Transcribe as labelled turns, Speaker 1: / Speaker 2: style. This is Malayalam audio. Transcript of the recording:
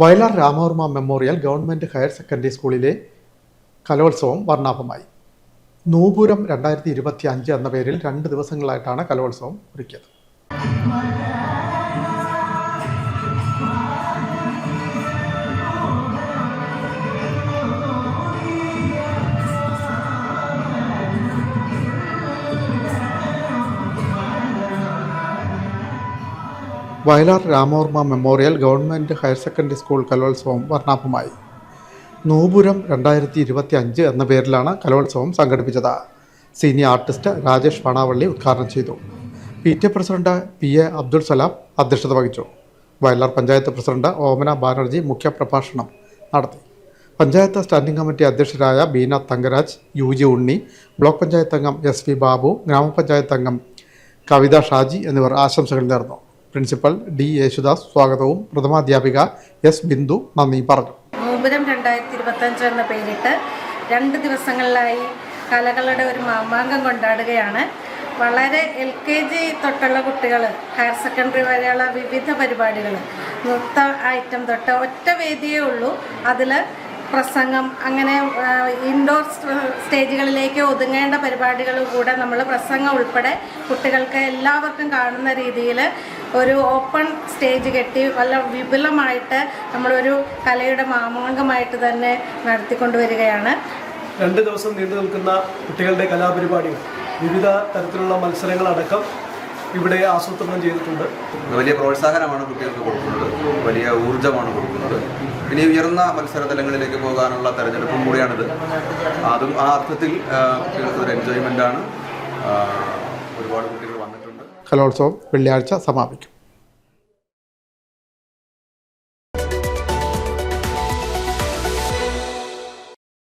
Speaker 1: Vayalar Ramavarma memorial government higher secondary സ്കൂളിലെ കലോത്സവം വർണാഭമായി. നൂപുരം രണ്ടായിരത്തി ഇരുപത്തി അഞ്ച് എന്ന പേരിൽ രണ്ട് ദിവസങ്ങളായിട്ടാണ് കലോത്സവം ഒരുക്കിയത്. Vayalar Ramavarma memorial government higher secondary school കലോത്സവം വർണാഭമായി. നൂപുരം രണ്ടായിരത്തി ഇരുപത്തി അഞ്ച് എന്ന പേരിലാണ് കലോത്സവം സംഘടിപ്പിച്ചത്. സീനിയർ ആർട്ടിസ്റ്റ് രാജേഷ് പണാവള്ളി ഉദ്ഘാടനം ചെയ്തു. P T president P A Abdul Salam അധ്യക്ഷത വഹിച്ചു. വയലാർ പഞ്ചായത്ത് പ്രസിഡന്റ് ഓമന ബാനർജി മുഖ്യപ്രഭാഷണം നടത്തി. Panchayat standing committee അധ്യക്ഷരായ Beena Thankaraj U G Unni block panchayat അംഗം എസ് വി ബാബു ഗ്രാമപഞ്ചായത്ത് അംഗം കവിത ഷാജി എന്നിവർ ആശംസകൾ നേർന്നു. പ്രിൻസിപ്പൽ ഡി യേശുദാസ് സ്വാഗതവും. പ്രഥമാധ്യാപിക എസ് ബിന്ദു നന്ദി പറഞ്ഞു.
Speaker 2: നൂപുരം രണ്ടായിരത്തി ഇരുപത്തഞ്ച് എന്ന പേരിട്ട് രണ്ട് ദിവസങ്ങളിലായി കലകളുടെ ഒരു മാമാങ്കം കൊണ്ടാടുകയാണ്. വളരെ എൽ കെ ജി തൊട്ടുള്ള കുട്ടികൾ ഹയർ സെക്കൻഡറി വരെയുള്ള വിവിധ പരിപാടികൾ നൃത്ത ഐറ്റം തൊട്ട് ഒറ്റ വേദിയേ ഉള്ളൂ. അതിൽ പ്രസംഗം അങ്ങനെ ഇൻഡോർ സ്റ്റേജുകളിലേക്ക് ഒതുങ്ങേണ്ട പരിപാടികൾ കൂടെ നമ്മൾ പ്രസംഗം ഉൾപ്പെടെ കുട്ടികൾക്ക് എല്ലാവർക്കും കാണുന്ന രീതിയിൽ ഒരു ഓപ്പൺ സ്റ്റേജ് കെട്ടി വല്ല വിപുലമായിട്ട് നമ്മളൊരു കലയുടെ മാമാങ്കമായിട്ട് തന്നെ നടത്തിക്കൊണ്ടുവരികയാണ്.
Speaker 3: രണ്ട് ദിവസം നീണ്ടു നിൽക്കുന്ന കുട്ടികളുടെ കലാപരിപാടികൾ വിവിധ തരത്തിലുള്ള മത്സരങ്ങളടക്കം ഇവിടെ ആസൂത്രണം ചെയ്തിട്ടുണ്ട്.
Speaker 4: വലിയ പ്രോത്സാഹനമാണ് കുട്ടികൾക്ക് കൊടുക്കുന്നത്. വലിയ ഊർജമാണ് കൊടുക്കുന്നത്. ഇനി ഉയർന്ന മത്സര തലങ്ങളിലേക്ക് പോകാനുള്ള തെരഞ്ഞെടുപ്പും കൂടിയാണിത്. അതും ആ അർത്ഥത്തിൽ ഒരു എൻജോയ്മെന്റ് ആണ്. ഒരുപാട് കുട്ടികൾ വന്നിട്ടുണ്ട്.
Speaker 1: കലോത്സവം വെള്ളിയാഴ്ച സമാപിക്കും.